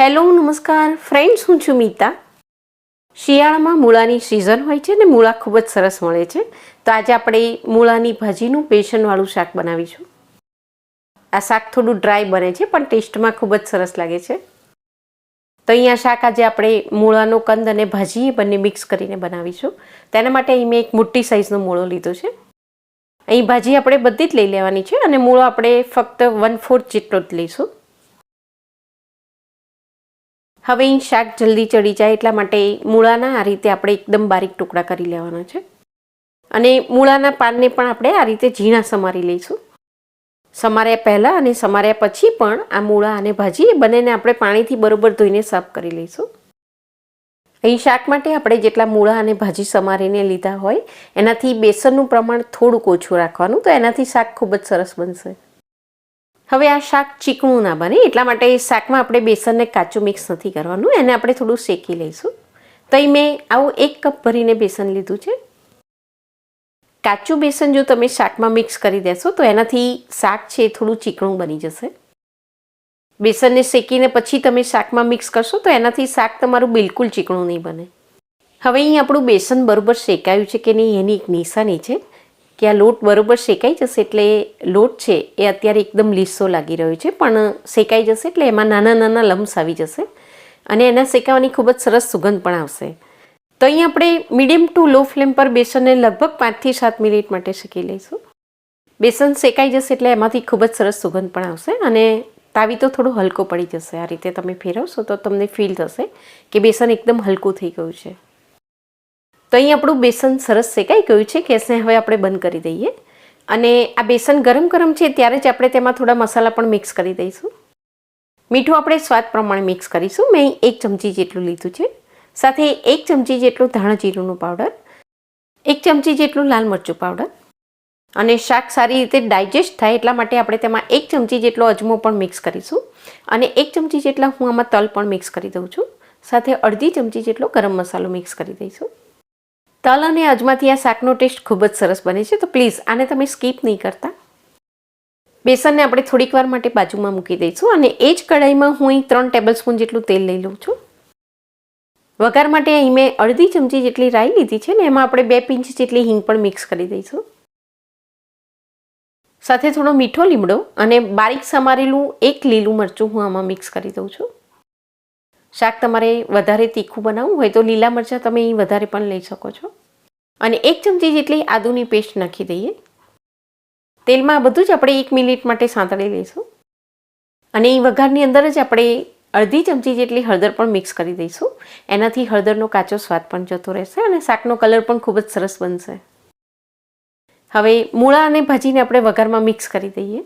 Hello, નમસ્કાર. Friends હું છું મીતા. શિયાળામાં મૂળાની સિઝન હોય છે ને મૂળા ખૂબ જ સરસ મળે છે. તો આજે આપણે મૂળાની ભાજીનું બેસનવાળું શાક બનાવીશું. આ શાક થોડું ડ્રાય બને છે, પણ ટેસ્ટમાં ખૂબ જ સરસ લાગે છે. તો અહીંયા શાક આજે આપણે મૂળાનો કંદ અને ભાજી એ બંને મિક્સ કરીને બનાવીશું. તેના માટે અહીં મેં એક મોટી સાઇઝનો મૂળો લીધો છે. અહીં ભાજી આપણે બધી જ લઈ લેવાની છે અને મૂળો આપણે ફક્ત વન ફોર્થ જેટલો જ લઈશું. હવે શાક જલ્દી ચડી જાય એટલા માટે મૂળાના આ રીતે આપણે એકદમ બારીક ટુકડા કરી લેવાના છે. અને મૂળાના પાનને પણ આપણે આ રીતે ઝીણા સમારી લઈશું. સમાર્યા પહેલાં અને સમાર્યા પછી પણ આ મૂળા અને ભાજી એ બંનેને આપણે પાણીથી બરોબર ધોઈને સાફ કરી લઈશું. અહીં શાક માટે આપણે જેટલા મૂળા અને ભાજી સમારીને લીધા હોય, એનાથી બેસનનું પ્રમાણ થોડુંક ઓછું રાખવાનું, તો એનાથી શાક ખૂબ જ સરસ બનશે. હવે આ શાક ચીકણું ના બને, એટલા માટે શાકમાં આપણે બેસનને કાચું મિક્સ નથી કરવાનું, એને આપણે થોડું શેકી લઈશું. તો મેં આવું એક કપ ભરીને બેસન લીધું છે. કાચું બેસન જો તમે શાકમાં મિક્સ કરી દેશો, તો એનાથી શાક છે એ થોડું ચીકણું બની જશે. બેસનને શેકીને પછી તમે શાકમાં મિક્સ કરશો, તો એનાથી શાક તમારું બિલકુલ ચીકણું નહીં બને. હવે અહીં આપણું બેસન બરોબર શેકાયું છે કે નહીં, એની એક નિશાની છે. કે આ લોટ બરોબર શેકાઈ જશે એટલે લોટ છે એ અત્યારે એકદમ લીસો લાગી રહ્યો છે, પણ શેકાઈ જશે એટલે એમાં નાના નાના લમ્સ આવી જશે અને એના શેકાવાની ખૂબ જ સરસ સુગંધ પણ આવશે. તો અહીં આપણે મીડિયમ ટુ લો ફ્લેમ પર બેસનને લગભગ પાંચથી સાત મિનિટ માટે શેકી લઈશું. બેસન શેકાઈ જશે એટલે એમાંથી ખૂબ જ સરસ સુગંધ પણ આવશે અને તાવી તો થોડો હલકો પડી જશે, આ રીતે તમે ફેરવશો તો તમને ફીલ થશે કે બેસન એકદમ હલકું થઈ ગયું છે. તો અહીં આપણું બેસન સરસ શેકાઈ ગયું છે. ગેસને હવે આપણે બંધ કરી દઈએ. અને આ બેસન ગરમ ગરમ છે ત્યારે જ આપણે તેમાં થોડા મસાલા પણ મિક્સ કરી દઈશું. મીઠું આપણે સ્વાદ પ્રમાણે મિક્સ કરીશું. મેં એક ચમચી જેટલું લીધું છે. સાથે એક ચમચી જેટલું ધાણા પાવડર, એક ચમચી જેટલું લાલ મરચું પાવડર અને શાક સારી રીતે ડાયજેસ્ટ થાય એટલા માટે આપણે તેમાં એક ચમચી જેટલો અજમો પણ મિક્સ કરીશું અને એક ચમચી જેટલા હું આમાં તલ પણ મિક્સ કરી દઉં છું. સાથે અડધી ચમચી જેટલો ગરમ મસાલો મિક્સ કરી દઈશું. તલ અને અજમાથી આ શાકનો ટેસ્ટ ખૂબ જ સરસ બને છે. તો પ્લીઝ આને તમે સ્કીપ નહીં કરતા. બેસનને આપણે થોડીક વાર માટે બાજુમાં મૂકી દઈશું અને એ જ કઢાઈમાં હું અહીં ત્રણ ટેબલ સ્પૂન જેટલું તેલ લઈ લઉં છું. વઘાર માટે અહીં મેં અડધી ચમચી જેટલી રાઈ લીધી છે ને એમાં આપણે બે પિંચ જેટલી હિંગ પણ મિક્સ કરી દઈશું. સાથે થોડો મીઠો લીમડો અને બારીક સમારેલું એક લીલું મરચું હું આમાં મિક્સ કરી દઉં છું. શાક તમારે વધારે તીખું બનાવવું હોય તો લીલા મરચાં તમે અહીં વધારે પણ લઈ શકો છો. અને એક ચમચી જેટલી આદુની પેસ્ટ નાખી દઈએ. તેલમાં બધું જ આપણે એક મિનિટ માટે સાંતળી લઈશું. અને એ વઘારની અંદર જ આપણે અડધી ચમચી જેટલી હળદર પણ મિક્સ કરી દઈશું. એનાથી હળદરનો કાચો સ્વાદ પણ જતો રહેશે અને શાકનો કલર પણ ખૂબ જ સરસ બનશે. હવે મૂળા અને ભાજીને આપણે વઘારમાં મિક્સ કરી દઈએ.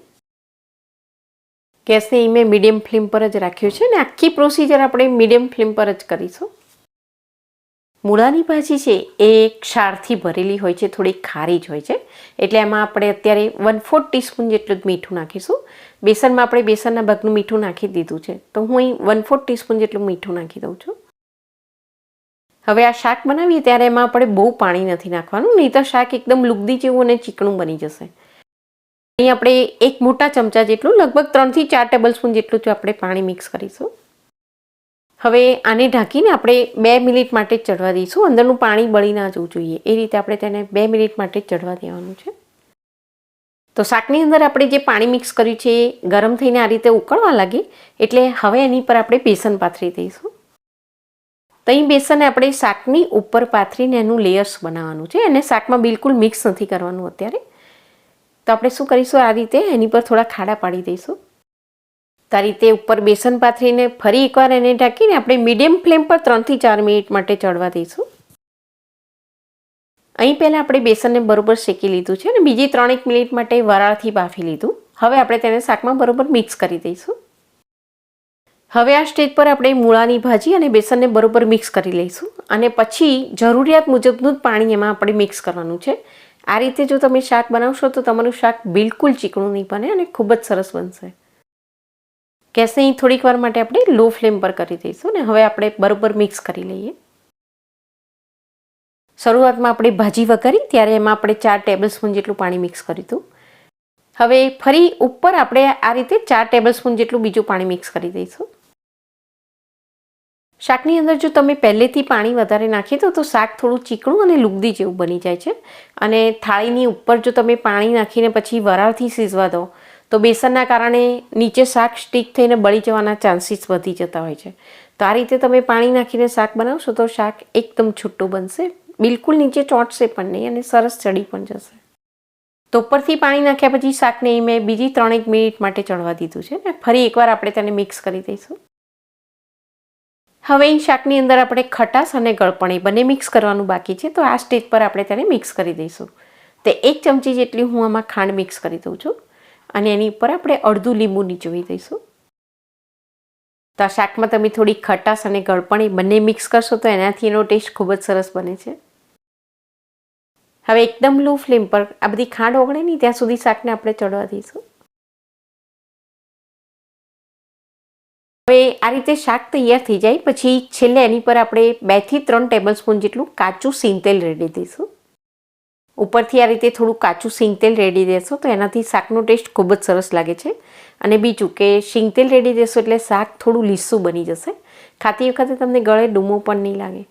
ગેસને મેં મીડિયમ ફ્લેમ પર જ રાખ્યું છે ને આખી પ્રોસીજર આપણે મીડિયમ ફ્લેમ પર જ કરીશું. મૂળાની ભાજી છે એ ક્ષારથી ભરેલી હોય છે થોડી ખારી જ હોય છે. એટલે એમાં આપણે અત્યારે વન ફોર્થ ટીસ્પૂન જેટલું જ મીઠું નાખીશું. બેસનમાં આપણે બેસનના ભાગનું મીઠું નાખી દીધું છે. તો હું અહીં વન ફોર્થ ટીસ્પૂન જેટલું મીઠું નાખી દઉં છું. હવે આ શાક બનાવીએ ત્યારે એમાં આપણે બહુ પાણી નથી નાખવાનું, નહીં તો શાક એકદમ લુગદી જેવું અને ચીકણું બની જશે. અહીં આપણે એક મોટા ચમચા જેટલું, લગભગ ત્રણથી ચાર ટેબલ સ્પૂન જેટલું જ આપણે પાણી મિક્સ કરીશું. હવે આને ઢાંકીને આપણે બે મિનિટ માટે ચડવા દઈશું. અંદરનું પાણી બળી ના જવું જોઈએ. એ રીતે આપણે તેને બે મિનિટ માટે ચડવા દેવાનું છે. તો શાકની અંદર આપણે જે પાણી મિક્સ કર્યું છે એ ગરમ થઈને આ રીતે ઉકળવા લાગે, એટલે હવે એની પર આપણે બેસન પાથરી દઈશું. તો અહીં બેસનને આપણે શાકની ઉપર પાથરીને એનું લેયર્સ બનાવવાનું છે. અને શાકમાં બિલકુલ મિક્સ નથી કરવાનું અત્યારે. તો આપણે શું કરીશું? આ રીતે એની પર થોડા ખાડા પાડી દઈશું. તો આ રીતે ઉપર બેસન પાથરીને ફરી એકવાર એને ઢાંકીને આપણે મીડિયમ ફ્લેમ પર ત્રણથી ચાર મિનિટ માટે ચડવા દઈશું. અહીં પહેલાં આપણે બેસનને બરોબર શેકી લીધું છે અને બીજી ત્રણેક મિનિટ માટે વરાળથી બાફી લીધું. હવે આપણે તેને શાકમાં બરાબર મિક્સ કરી દઈશું. હવે આ સ્ટેજ પર આપણે મૂળાની ભાજી અને બેસનને બરોબર મિક્સ કરી લઈશું અને પછી જરૂરિયાત મુજબનું જ પાણી એમાં આપણે મિક્સ કરવાનું છે. આ રીતે જો તમે શાક બનાવશો તો તમારું શાક બિલકુલ ચીકણું નહીં બને અને ખૂબ જ સરસ બનશે. ગેસને થોડીક વાર માટે આપણે લો ફ્લેમ પર કરી દઈશું ને હવે આપણે બરોબર મિક્સ કરી લઈએ. શરૂઆતમાં આપણે ભાજી વઘારી, ત્યારે એમાં આપણે ચાર ટેબલ સ્પૂન જેટલું પાણી મિક્સ કર્યું હતું હવે ફરી ઉપર આપણે આ રીતે ચાર ટેબલ સ્પૂન જેટલું બીજું પાણી મિક્સ કરી દઈશું. શાકની અંદર જો તમે પહેલેથી પાણી વધારે નાખી દો, તો શાક થોડું ચીકણું અને લુગદી જેવું બની જાય છે. અને થાળીની ઉપર જો તમે પાણી નાખીને પછી વરાળથી સીઝવા દો, તો બેસનના કારણે નીચે શાક સ્ટીક થઈને બળી જવાના ચાન્સીસ વધી જતા હોય છે. તો આ રીતે તમે પાણી નાખીને શાક બનાવશો, તો શાક એકદમ છૂટું બનશે. બિલકુલ નીચે ચોંટશે પણ નહીં અને સરસ ચડી પણ જશે. તો ઉપરથી પાણી નાખ્યા પછી શાકને મેં બીજી ત્રણેક મિનિટ માટે ચડવા દીધું છે. ને ફરી એકવાર આપણે તેને મિક્સ કરી દઈશું. હવે એ શાકની અંદર આપણે ખટાશ અને ગળપણી બંને મિક્સ કરવાનું બાકી છે, તો આ સ્ટેજ પર આપણે તેને મિક્સ કરી દઈશું. તે એક ચમચી જેટલી હું આમાં ખાંડ મિક્સ કરી દઉં છું અને એની ઉપર આપણે અડધું લીંબુ નીચોવી દઈશું. તો આ શાકમાં તમે થોડી ખટાશ અને ગળપણી બંને મિક્સ કરશો તો એનાથી એનો ટેસ્ટ ખૂબ જ સરસ બને છે. હવે એકદમ લો ફ્લેમ પર આ બધી ખાંડ ઓગળે નહીં, ત્યાં સુધી શાકને આપણે ચડવા દઈશું. હવે આ રીતે શાક તૈયાર થઈ જાય, પછી છેલ્લે એની પર આપણે બેથી ત્રણ ટેબલ સ્પૂન જેટલું કાચું સિંગતેલ રેડી દઈશું. ઉપરથી આ રીતે થોડું કાચું સિંગતેલ રેડી દેશો, તો એનાથી શાકનો ટેસ્ટ ખૂબ જ સરસ લાગે છે. અને બીજું કે સિંગતેલ રેડી દેશો એટલે શાક થોડું લીસું બની જશે. ખાતી વખતે તમને ગળે ડૂમો પણ નહીં લાગે.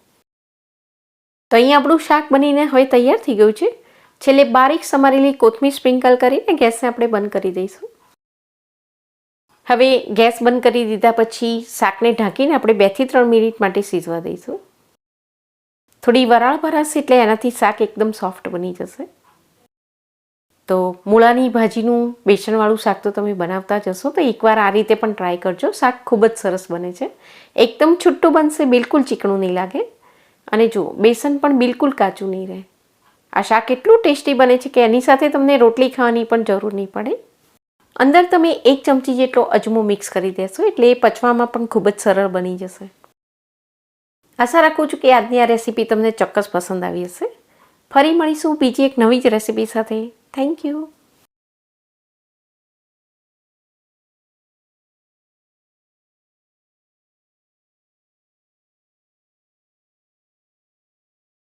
તો અહીં આપણું શાક બનીને હવે તૈયાર થઈ ગયું છે. છેલ્લે બારીક સમારેલી કોથમીર સ્પ્રિંકલ કરીને ગેસને આપણે બંધ કરી દઈશું. હવે ગેસ બંધ કરી દીધા પછી શાકને ઢાંકીને આપણે બેથી ત્રણ મિનિટ માટે સીઝવા દઈશું. થોડી વરાળ ભરાશે એટલે એનાથી શાક એકદમ સોફ્ટ બની જશે. તો મૂળાની ભાજીનું બેસનવાળું શાક તો તમે બનાવતા જશો તો એકવાર આ રીતે પણ ટ્રાય કરજો. શાક ખૂબ જ સરસ બને છે. એકદમ છૂટું બનશે, બિલકુલ ચીકણું નહીં લાગે. અને જુઓ બેસન પણ બિલકુલ કાચું નહીં રહે. આ શાક એટલું ટેસ્ટી બને છે કે એની સાથે તમને રોટલી ખાવાની પણ જરૂર નહીં પડે. અંદર તમે એક ચમચી જેટલો અજમો મિક્સ કરી દેશો એટલે એ પચવામાં પણ ખૂબ જ સરળ બની જશે. આશા રાખું છું કે આજની આ રેસીપી તમને ચોક્કસ પસંદ આવી હશે. ફરી મળીશું બીજી એક નવી જ રેસીપી સાથે. Thank you